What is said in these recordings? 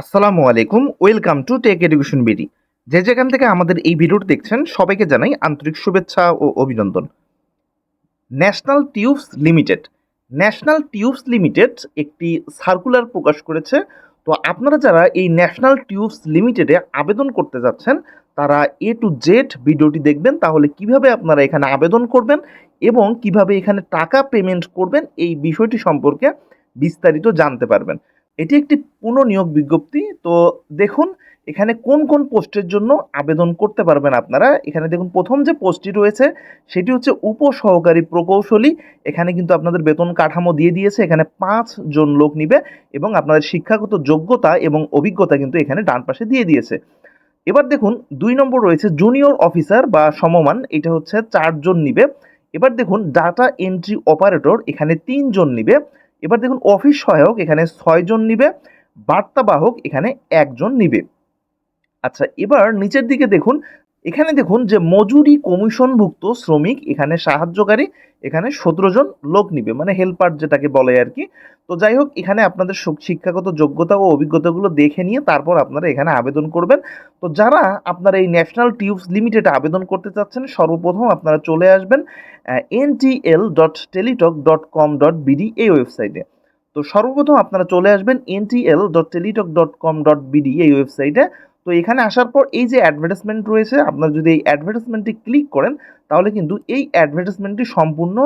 আসসালামু আলাইকুম, welcome to Tech Education BD. যে যেখান থেকে আমাদের এই ভিডিওটি দেখছেন, সবাইকে জানাই আন্তরিক শুভেচ্ছা ও অভিনন্দন। National Tubes Limited. National Tubes Limited একটি সার্কুলার প্রকাশ করেছে। তো আপনারা যারা এই ন্যাশনাল টিউবস লিমিটেডে আবেদন করতে যাচ্ছেন, তারা এ টু জেড ভিডিওটি দেখবেন, তাহলে কীভাবে আপনারা এখানে আবেদন করবেন এবং কীভাবে এখানে টাকা পেমেন্ট করবেন, এই বিষয়টি সম্পর্কে বিস্তারিত জানতে পারবেন। এটি একটি পুনঃনিয়োগ বিজ্ঞপ্তি। তো দেখুন, এখানে কোন কোন পোস্টের জন্য আবেদন করতে পারবেন আপনারা? এখানে দেখুন, প্রথম যে পোস্টটি রয়েছে, সেটি হচ্ছে উপসহকারী প্রকৌশলী। এখানে কিন্তু আপনাদের বেতন কাঠামো দিয়ে দিয়েছে, এখানে পাঁচ জন লোক নিবে এবং আপনাদের শিক্ষাগত যোগ্যতা এবং অভিজ্ঞতা কিন্তু এখানে ডান পাশে দিয়ে দিয়েছে। এবার দেখুন, দুই নম্বর রয়েছে জুনিয়র অফিসার বা সমমান, এটা হচ্ছে চারজন নিবে। এবার দেখুন, ডাটা এন্ট্রি অপারেটর, এখানে তিনজন নিবে। এবার দেখুন অফিস সহায়ক এখানে ছয়জন নিবে বার্তাবাহক এখানে একজন নিবে। আচ্ছা এবার নিচের দিকে দেখুন এখানে দেখুন যে মজুরি কমিশনভুক্ত শ্রমিক এখানে সাহায্যকারী, এখানে সতেরো জন লোক নিবে মানে হেল্পার যেটাকে বলে আর কি তো যাই হোক, এখানে আপনাদের শিক্ষাগত যোগ্যতা ও অভিজ্ঞতাগুলো দেখে নিয়ে তারপর আপনারা এখানে আবেদন করবেন। তো যারা আপনারা এই ন্যাশনাল টিউবস লিমিটেডে আবেদন করতে চাচ্ছেন, সর্বপ্রথম আপনারা চলে আসবেন NTL dot Teletalk dot com dot BD এই ওয়েবসাইটে তো সর্বপ্রথম আপনারা চলে আসবেন NTL dot Teletalk dot com dot BD এই ওয়েবসাইটে তো এখানে আসার পর এই যে অ্যাডভার্টাইজমেন্ট রয়েছে, আপনার যদি এই অ্যাডভার্টাইজমেন্টটি ক্লিক করেন, তাহলে কিন্তু এই অ্যাডভার্টাইজমেন্টটি সম্পূর্ণ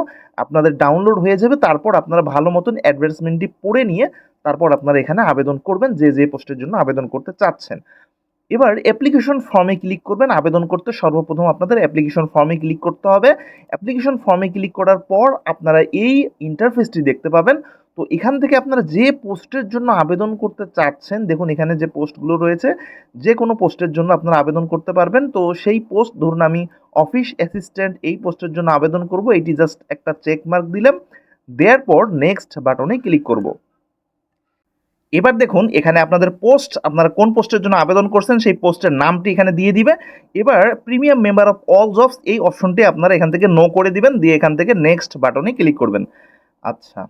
আপনাদের ডাউনলোড হয়ে যাবে। তারপর আপনারা ভালো মতন অ্যাডভার্টাইজমেন্টটি পড়ে নিয়ে তারপর আপনারা এখানে আবেদন করবেন, যে যে পোস্টের জন্য আবেদন করতে চাচ্ছেন। এবার অ্যাপ্লিকেশন ফর্মে ক্লিক করবেন। আবেদন করতে সর্বপ্রথম আপনাদের অ্যাপ্লিকেশন ফর্মে ক্লিক করতে হবে। অ্যাপ্লিকেশন ফর্মে ক্লিক করার পর আপনারা এই ইন্টারফেসটি দেখতে পাবেন। তো এখান থেকে আপনারা যে পোস্টের জন্য আবেদন করতে চাচ্ছেন, দেখুন এখানে যে পোস্টগুলো রয়েছে, যে কোনো পোস্টের জন্য আপনারা আবেদন করতে পারবেন। তো সেই পোস্ট, ধরুন আমি অফিস অ্যাসিস্ট্যান্ট এই পোস্টের জন্য আবেদন করব, এটি জাস্ট একটা চেক মার্ক দিলাম দেওয়ার পর নেক্সট বাটনে ক্লিক করব। এবার দেখুন, এখানে আপনাদের পোস্ট, আপনারা কোন পোস্টের জন্য আবেদন করছেন, সেই পোস্টের নামটি এখানে দিয়ে দিবে। এবার premium member of all jobs, এই অপশনটি আপনারা এখান থেকে নো করে দিবেন, দিয়ে এখান থেকে নেক্সট বাটনে ক্লিক করবেন। আচ্ছা।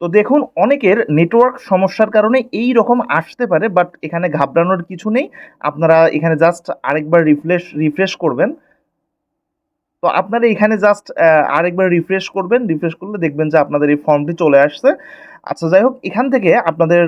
তো দেখুন, অনেকের নেটওয়ার্ক সমস্যার কারণে এই রকম আসতে পারে বাট এখানে ঘাবড়ানোর কিছু নেই। আপনারা এখানে জাস্ট আরেকবার রিফ্রেশ রিফ্রেশ করবেন। তো আপনারা এখানে জাস্ট আরেকবার রিফ্রেশ করবেন। রিফ্রেশ করলে দেখবেন যে আপনাদের এই ফর্মটি চলে আসছে। আচ্ছা যাই হোক, এখান থেকে আপনাদের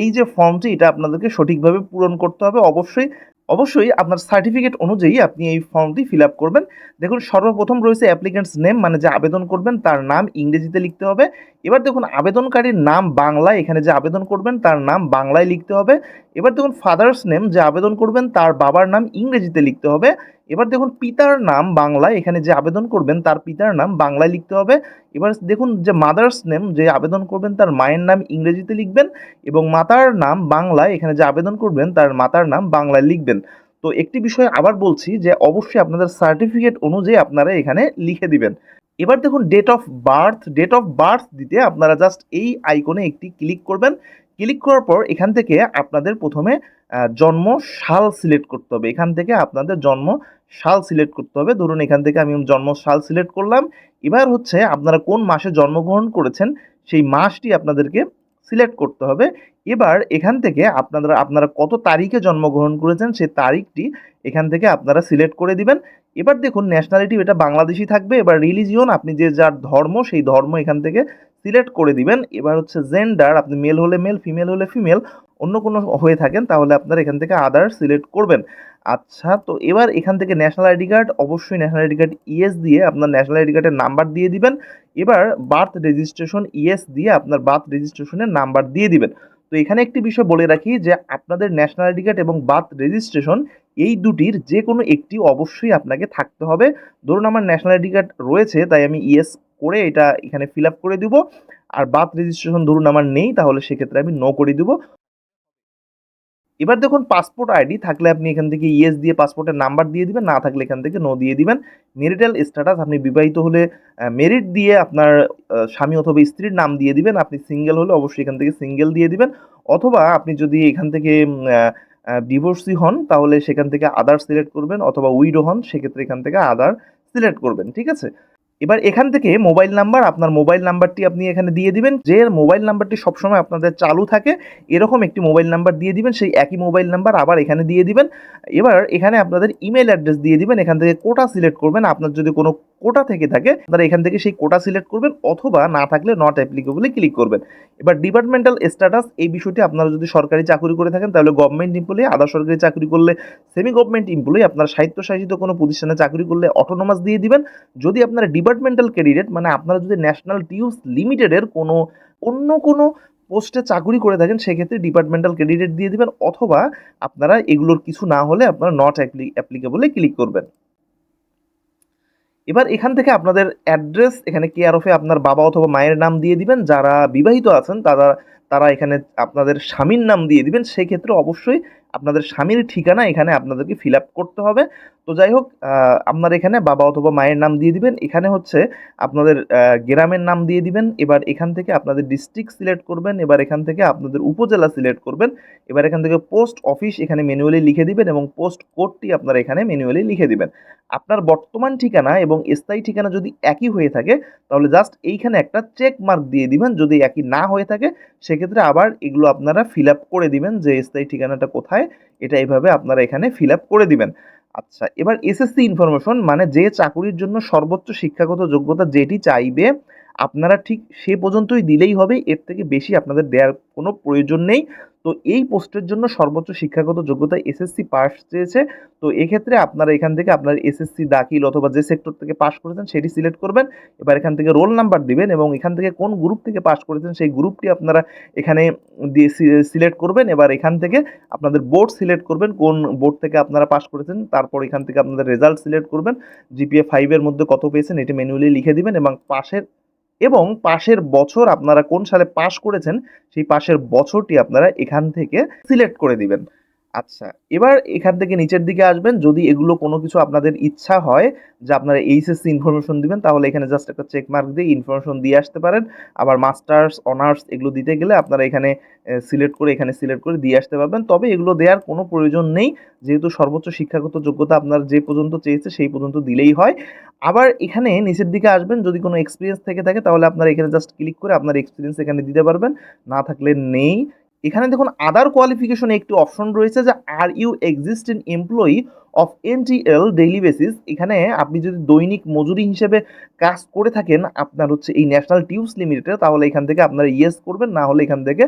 এই যে ফর্মটি এটা আপনাদেরকে সঠিকভাবে পূরণ করতে হবে। অবশ্যই অবশ্যই আপনার সার্টিফিকেট অনুযায়ী আপনি এই ফর্মটি ফিল আপ করবেন। দেখুন, সর্বপ্রথম রয়েছে অ্যাপ্লিকেন্টস নেম মানে যে আবেদন করবেন, তার নাম ইংরেজিতে লিখতে হবে। এবার দেখুন, আবেদনকারীর নাম বাংলায়, এখানে যে আবেদন করবেন, তার নাম বাংলায় লিখতে হবে। এবার দেখুন ফাদার্স নেম যে আবেদন করবেন, তার বাবার নাম ইংরেজিতে লিখতে হবে। এবার দেখুন পিতার নাম বাংলায়, এখানে যে আবেদন করবেন তার পিতার নাম বাংলায় লিখতে হবে। এবার দেখুন যে মাদার্স নেম যে আবেদন করবেন তার মায়ের নাম ইংরেজিতে লিখবেন এবং মাতার নাম বাংলায়, এখানে যে আবেদন করবেন তার মাতার নাম বাংলায় লিখবেন। তো একটি বিষয় আবার বলছি যে অবশ্যই আপনাদের সার্টিফিকেট অনুযায়ী আপনারা এখানে লিখে দিবেন। এবার দেখুন date of birth date of birth দিতে আপনারা জাস্ট এই আইকনে একটি ক্লিক করবেন। ক্লিক করার পর এখান থেকে আপনাদের প্রথমে জন্ম সাল সিলেক্ট করতে হবে। এখান থেকে আপনাদের জন্ম সাল সিলেক্ট করতে হবে। ধরুন এখান থেকে আমি জন্ম সাল সিলেক্ট করলাম। এবার হচ্ছে আপনারা কোন মাসে জন্মগ্রহণ করেছেন, সেই মাসটি আপনাদেরকে সিলেক্ট করতে হবে। এবার এখান থেকে আপনারা আপনারা কত তারিখে জন্মগ্রহণ করেছেন, সেই তারিখটি এখান থেকে আপনারা সিলেক্ট করে দিবেন। এবার দেখুন ন্যাশনালিটি এটা বাংলাদেশি থাকবে। এবার রিলিজিয়ন আপনি যে যার ধর্ম, সেই ধর্ম এখান থেকে সিলেক্ট করে দিবেন। এবার হচ্ছে জেন্ডার আপনি মেল হলে মেল ফিমেল হলে ফিমেল অন্য কোনো হয়ে থাকেন, তাহলে আপনারা এখান থেকে আদার সিলেক্ট করবেন। আচ্ছা তো এবার এখান থেকে ন্যাশনাল আইডি কার্ড অবশ্যই ন্যাশনাল আইডি কার্ড ইএস দিয়ে আপনার ন্যাশনাল আইডি কার্ডের নাম্বার দিয়ে দিবেন। এবার বার্থ রেজিস্ট্রেশন ইএস দিয়ে আপনার বার্থ রেজিস্ট্রেশনের নাম্বার দিয়ে দিবেন। তো এখানে একটি বিষয় বলে রাখি যে, আপনাদের ন্যাশনাল আইডি কার্ড এবং বার্থ রেজিস্ট্রেশন এই দুটির যে কোনো একটি অবশ্যই আপনাকে থাকতে হবে। ধরুন আমার ন্যাশনাল আইডি কার্ড রয়েছে, তাই আমি ইএস করে এটা এখানে ফিল আপ করে দিব। আর বার্থ রেজিস্ট্রেশন ধরুন আমার নেই, তাহলে সেক্ষেত্রে আমি নো করে দিব। এবার দেখুন পাসপোর্ট আইডি থাকলে আপনি এখান থেকে ইএস দিয়ে পাসপোর্টের নাম্বার দিয়ে দিবেন, না থাকলে এখান থেকে নো দিয়ে দিবেন। মেরিটাল স্ট্যাটাস আপনি বিবাহিত হলে মেরিট দিয়ে আপনার স্বামী অথবা স্ত্রীর নাম দিয়ে দিবেন। আপনি সিঙ্গেল হলে অবশ্যই এখান থেকে সিঙ্গেল দিয়ে দিবেন। অথবা আপনি যদি এখান থেকে ডিভোর্সি হন, তাহলে সেখান থেকে আদার সিলেক্ট করবেন। অথবা উইডো হন, সেক্ষেত্রে এখান থেকে আদার সিলেক্ট করবেন, ঠিক আছে? এবার এখান থেকে মোবাইল নাম্বার আপনার মোবাইল নাম্বারটি আপনি এখানে দিয়ে দিবেন। যে মোবাইল নাম্বারটি সবসময় আপনাদের চালু থাকে, এরকম একটি মোবাইল নাম্বার দিয়ে দিবেন, সেই একই মোবাইল নাম্বার আবার এখানে দিয়ে দিবেন। এবার এখানে আপনাদের ইমেল অ্যাড্রেস দিয়ে দিবেন, এখান থেকে কোটা সিলেক্ট করবেন। আপনার যদি কোনো কোটা থেকে থাকে, আপনারা এখান থেকে সেই কোটা সিলেক্ট করবেন অথবা না থাকলে নট অ্যাপ্লিকেবলে ক্লিক করবেন। এবার ডিপার্টমেন্টাল স্ট্যাটাস এই বিষয়টি আপনারা যদি সরকারি চাকরি করে থাকেন, তাহলে গভর্নমেন্ট এমপ্লয়ি আধা সরকারি চাকরি করলে সেমি গভর্নমেন্ট এমপ্লয়ি আপনার স্বায়ত্তশাসিত কোনো প্রতিষ্ঠানে চাকরি করলে অটোনোমাস দিয়ে দিবেন। যদি আপনারা ডিপার্টমেন্টাল ক্যান্ডিডেট মানে আপনারা যদি ন্যাশনাল টিউস লিমিটেডের কোনো, অন্য কোনো পোস্টে চাকরি করে থাকেন, সেক্ষেত্রে ডিপার্টমেন্টাল ক্যান্ডিডেট দিয়ে দিবেন অথবা আপনারা এগুলোর কিছু না হলে আপনারা নট অ্যাপ্লিকেবলে ক্লিক করবেন। এবার এখান থেকে আপনাদের অ্যাড্রেস এখানে কেয়ার অফে আপনার বাবা অথবা মায়ের নাম দিয়ে দিবেন, যারা বিবাহিত আছেন, তারা তারা এখানে আপনাদের স্বামীর নাম দিয়ে দিবেন সেই ক্ষেত্রে অবশ্যই আপনাদের স্বামীর ঠিকানা এখানে আপনাদেরকে ফিল আপ করতে হবে। তো যাই হোক আপনার এখানে বাবা অথবা মায়ের নাম দিয়ে দিবেন। এখানে হচ্ছে আপনাদের গ্রামের নাম দিয়ে দিবেন। এবার এখান থেকে আপনাদের ডিস্ট্রিক্ট সিলেক্ট করবেন। এবার এখান থেকে আপনাদের উপজেলা সিলেক্ট করবেন। এবার এখান থেকে পোস্ট অফিস এখানে ম্যানুয়ালি লিখে দিবেন এবং পোস্ট কোডটি আপনারা এখানে ম্যানুয়ালি লিখে দিবেন। আপনার বর্তমান ঠিকানা এবং স্থায়ী ঠিকানা যদি একই হয়ে থাকে, তাহলে জাস্ট এইখানে একটা চেক মার্ক দিয়ে দিবেন। যদি একই না হয়ে থাকে সেক্ষেত্রে আবার এগুলো আপনারা ফিল আপ করে দিবেন যে স্থায়ী ঠিকানাটা কোথায়, এটা এইভাবে আপনারা এখানে ফিল আপ করে দিবেন। আচ্ছা এবার এসএসসি ইনফরমেশন মানে যে চাকুরির জন্য সর্বোচ্চ শিক্ষাগত যোগ্যতা যেটি চাইবে আপনারা ঠিক সে পর্যন্তই দিলেই হবে, এর থেকে বেশি আপনাদের দেওয়ার কোনো প্রয়োজন নেই। তো এই পোস্টের জন্য সর্বোচ্চ শিক্ষাগত যোগ্যতা এসএসসি পাস চেয়েছে। তো এক্ষেত্রে আপনারা এখান থেকে আপনার এসএসসি দাখিল অথবা যে সেক্টর থেকে পাস করেছেন সেটি সিলেক্ট করবেন, এবার এখান থেকে রোল নাম্বার দিবেন এবং এখান থেকে কোন গ্রুপ থেকে পাস করেছেন সেই গ্রুপটি আপনারা এখানে দিয়ে সিলেক্ট করবেন। এবার এখান থেকে আপনাদের বোর্ড সিলেক্ট করবেন, কোন বোর্ড থেকে আপনারা পাস করেছেন, তারপর এখান থেকে আপনাদের রেজাল্ট সিলেক্ট করবেন। জিপিএ ফাইভের মধ্যে কত পেয়েছেন এটি ম্যানুয়ালি লিখে দিবেন এবং পাশের এবং পাশের বছর আপনারা কোন সালে পাশ করেছেন, সেই পাশের বছরটি আপনারা এখান থেকে সিলেক্ট করে দিবেন। আচ্ছা এবার এখান থেকে নিচের দিকে আসবেন। যদি এগুলো কোনো কিছু আপনাদের ইচ্ছা হয় যে আপনারা এইচএসসি ইনফরমেশন দিবেন, তাহলে এখানে জাস্ট একটা চেক মার্ক দিয়ে ইনফরমেশন দিয়ে আসতে পারেন। আবার মাস্টার্স অনার্স এগুলো দিতে গেলে আপনারা এখানে সিলেক্ট করে এখানে সিলেক্ট করে দিয়ে আসতে পারবেন। তবে এগুলো দেওয়ার কোনো প্রয়োজন নেই। যেহেতু সর্বোচ্চ শিক্ষাগত যোগ্যতা আপনার যে পর্যন্ত চেয়েছে সেই পর্যন্ত দিলেই হয়। আবার এখানে নিচের দিকে আসবেন। যদি কোনো এক্সপিরিয়েন্স থেকে থাকে, তাহলে আপনারা এখানে জাস্ট ক্লিক করে আপনার এক্সপিরিয়েন্স এখানে দিতে পারবেন। না থাকলে নেই। এখানে দেখুন আদার কোয়ালিফিকেশনে একটি অপশন রয়েছে যে are you exist employee of NTL daily basis এখানে আপনি যদি দৈনিক মজুরি হিসেবে কাজ করে থাকেন, আপনার হচ্ছে এই ন্যাশনাল টিউবস লিমিটেডে তাহলে এখান থেকে আপনারা ইয়েস করবেন, না হলে এখান থেকে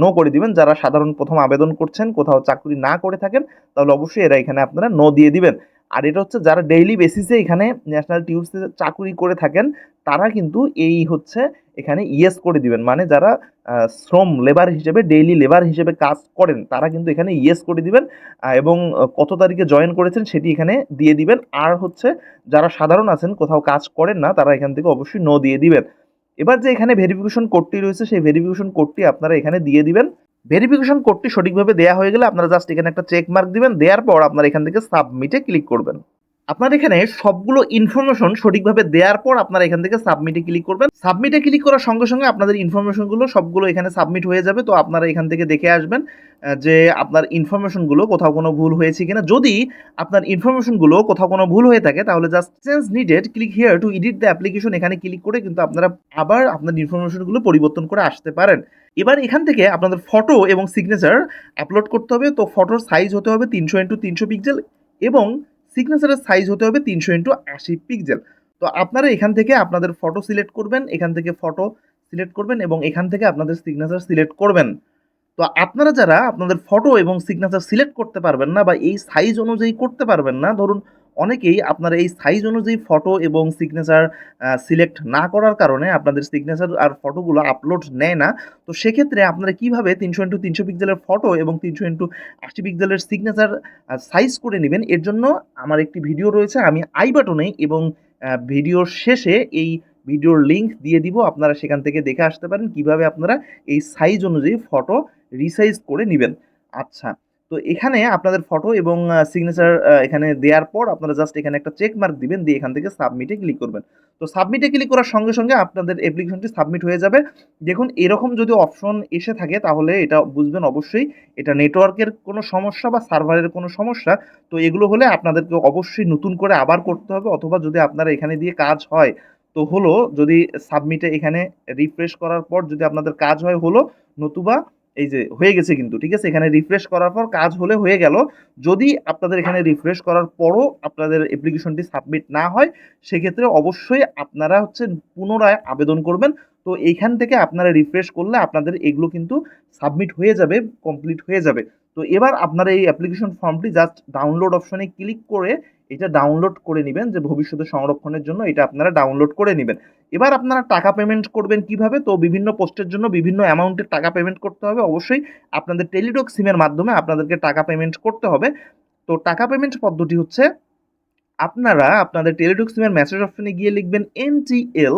নো করে দিবেন। যারা সাধারণ প্রথম আবেদন করছেন, কোথাও চাকরি না করে থাকেন, তাহলে অবশ্যই এরা এখানে আপনারা নো দিয়ে দিবেন। আর এটা হচ্ছে যারা ডেইলি বেসিসে এখানে ন্যাশনাল টিউবসে চাকরি করে থাকেন তারা কিন্তু এই হচ্ছে এখানে ইয়েস করে দিবেন। মানে যারা শ্রম লেবার হিসেবে ডেইলি লেবার হিসেবে কাজ করেন, তারা কিন্তু এখানে ইয়েস করে দিবেন এবং কত তারিখে জয়েন করেছেন সেটি এখানে দিয়ে দিবেন। আর হচ্ছে যারা সাধারণ আছেন, কোথাও কাজ করেন না, তারা এখান থেকে অবশ্যই নো দিয়ে দিবেন। এবার যে এখানে ভেরিফিকেশন কোডটি রয়েছে, সেই ভেরিফিকেশন কোডটি আপনারা এখানে দিয়ে দিবেন। ভেরিফিকেশন কোডটি সঠিকভাবে দেওয়া হয়ে গেলে আপনারা জাস্ট এখানে একটা চেক মার্ক দিবেন। দেওয়ার পর আপনারা এখান থেকে সাবমিটে ক্লিক করবেন। আপনার এখানে সবগুলো ইনফরমেশন সঠিকভাবে দেওয়ার পর আপনারা এখান থেকে সাবমিটে ক্লিক করবেন। সাবমিটে ক্লিক করার সঙ্গে সঙ্গে আপনাদের ইনফরমেশনগুলো সবগুলো এখানে সাবমিট হয়ে যাবে। তো আপনারা এখান থেকে দেখে আসবেন যে আপনার ইনফরমেশনগুলো কোথাও কোনো ভুল হয়েছে কিনা। যদি আপনার ইনফরমেশনগুলো কোথাও কোনো ভুল হয়ে থাকে, তাহলে just change needed click here to edit the application এখানে ক্লিক করে কিন্তু আপনারা আবার আপনার ইনফরমেশনগুলো পরিবর্তন করে আসতে পারেন। এবার এখান থেকে আপনাদের ফটো এবং সিগনেচার আপলোড করতে হবে। তো ফটোর সাইজ হতে হবে তিনশো ইন্টু তিনশো পিক্সেল এবং সিগনেচারের সাইজ হতে হবে তিনশো ইন্টু আশি পিক্সেল তো আপনারা এখান থেকে আপনাদের ফটো সিলেক্ট করবেন, এখান থেকে ফটো সিলেক্ট করবেন এবং এখান থেকে আপনাদের সিগনেচার সিলেক্ট করবেন। তো আপনারা যারা আপনাদের ফটো এবং সিগনেচার সিলেক্ট করতে পারবেন না বা এই সাইজ অনুযায়ী করতে পারবেন না, ধরুন অনেকেই আপনারা এই সাইজ অনুযায়ী ফটো এবং সিগনেচার সিলেক্ট না করার কারণে আপনাদের সিগনেচার আর ফটোগুলো আপলোড নেয় না। তো সেক্ষেত্রে আপনারা কীভাবে তিনশো ইন্টু তিনশো পিক্সেলের ফটো এবং তিনশো ইন্টু আশি পিক্সেলের সিগনেচার সাইজ করে নেবেন? এর জন্য আমার একটি ভিডিও রয়েছে, আমি আই বাটনে এবং ভিডিওর শেষে এই ভিডিওর লিঙ্ক দিয়ে দিব। আপনারা সেখান থেকে দেখে আসতে পারেন কীভাবে আপনারা এই সাইজ অনুযায়ী ফটো রিসাইজ করে নেবেন। আচ্ছা তো এখানে আপনাদের ফটো এবং সিগনেচার এখানে দেওয়ার পর আপনারা জাস্ট এখানে একটা চেক মার্ক দিবেন, দিয়ে এখান থেকে সাবমিটে ক্লিক করবেন। তো সাবমিটে ক্লিক করার সঙ্গে সঙ্গে আপনাদের অ্যাপ্লিকেশনটি সাবমিট হয়ে যাবে। দেখুন, এরকম যদি অপশন এসে থাকে, তাহলে এটা বুঝবেন অবশ্যই, এটা নেটওয়ার্কের কোনো সমস্যা বা সার্ভারের কোনো সমস্যা। তো এগুলো হলে আপনাদেরকে অবশ্যই নতুন করে আবার করতে হবে, অথবা যদি আপনারা এখানে দিয়ে কাজ হয়, তো হলো যদি সাবমিটে এখানে রিফ্রেশ করার পর যদি আপনাদের কাজ হয় হলো, নতুবা এই যে হয়ে গেছে কিন্তু, ঠিক আছে? এখানে রিফ্রেশ করার পর কাজ হলে হয়ে গেল। যদি আপনাদের এখানে রিফ্রেশ করার পরও আপনাদের অ্যাপ্লিকেশনটি সাবমিট না হয়, সেক্ষেত্রে অবশ্যই আপনারা হচ্ছে পুনরায় আবেদন করবেন। তো এইখান থেকে আপনারা রিফ্রেশ করলে আপনাদের এগুলো কিন্তু সাবমিট হয়ে যাবে কমপ্লিট হয়ে যাবে। তো এবার আপনারা এই অ্যাপ্লিকেশন ফর্মটি জাস্ট ডাউনলোড অপশনে ক্লিক করে এটা ডাউনলোড করে নেবেন যে ভবিষ্যতে সংরক্ষণের জন্য এটা আপনারা ডাউনলোড করে নেবেন। এবার আপনারা টাকা পেমেন্ট করবেন কীভাবে? তো বিভিন্ন পোস্টের জন্য বিভিন্ন অ্যামাউন্টের টাকা পেমেন্ট করতে হবে। অবশ্যই আপনাদের টেলিডক সিমের মাধ্যমে আপনাদেরকে টাকা পেমেন্ট করতে হবে। তো টাকা পেমেন্ট পদ্ধতি হচ্ছে আপনারা আপনাদের টেলিটক সিমের মেসেজ অপশনে গিয়ে লিখবেন এনটিএল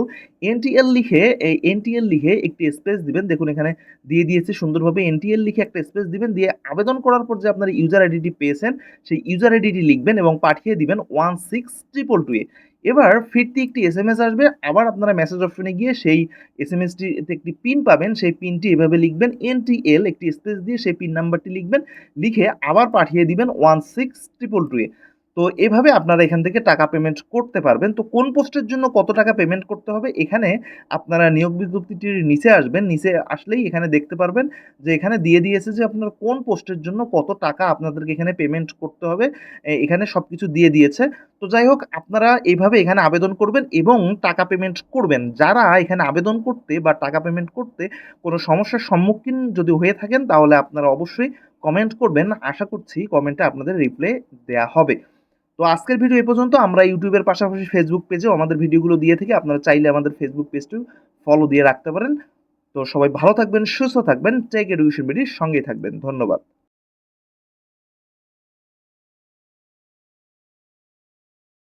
এনটিএল লিখে, এই এনটিএল লিখে একটি স্পেস দিবেন। দেখুন এখানে দিয়ে দিয়েছে সুন্দরভাবে এনটিএল লিখে একটা স্পেস দিবেন। দিয়ে আবেদন করার পর যে আপনার ইউজার আইডিটি পেয়েছেন, সেই ইউজার আইডিটি লিখবেন এবং পাঠিয়ে দিবেন one six triple two A. এবার ফিরতি একটি এস এম এস আসবে। আবার আপনারা মেসেজ অপশনে গিয়ে সেই এস এম এসটিতে একটি পিন পাবেন। সেই পিনটি এভাবে লিখবেন এনটিএল একটি স্পেস দিয়ে সেই পিন নাম্বারটি লিখবেন। লিখে আবার পাঠিয়ে দিবেন one six triple two A. তো এভাবে আপনারা এখান থেকে টাকা পেমেন্ট করতে পারবেন। তো কোন পোস্টের জন্য কত টাকা পেমেন্ট করতে হবে? এখানে আপনারা নিয়োগ বিজ্ঞপ্তিটির নিচে আসবেন। নিচে আসলেই এখানে দেখতে পারবেন যে এখানে দিয়ে দিয়েছে যে আপনার কোন পোস্টের জন্য কত টাকা আপনাদেরকে এখানে পেমেন্ট করতে হবে। এখানে সব কিছু দিয়ে দিয়েছে। তো যাই হোক, আপনারা এইভাবে এখানে আবেদন করবেন এবং টাকা পেমেন্ট করবেন। যারা এখানে আবেদন করতে বা টাকা পেমেন্ট করতে কোনো সমস্যার সম্মুখীন যদি হয়ে থাকেন, তাহলে আপনারা অবশ্যই কমেন্ট করবেন। আশা করছি কমেন্টে আপনাদের রিপ্লাই দেয়া হবে। তো আজকের ভিডিও এ পর্যন্ত, আমরা ইউটিউবের পাশাপাশি ফেসবুক পেজেও আমাদের ভিডিওগুলো দিয়ে থেকে। আপনারা চাইলে আমাদের ফেসবুক পেজটিও ফলো দিয়ে রাখতে পারেন। তো সবাই ভালো থাকবেন, সুস্থ থাকবেন। টেক এডুকেশন বিডির সঙ্গেই থাকবেন। ধন্যবাদ।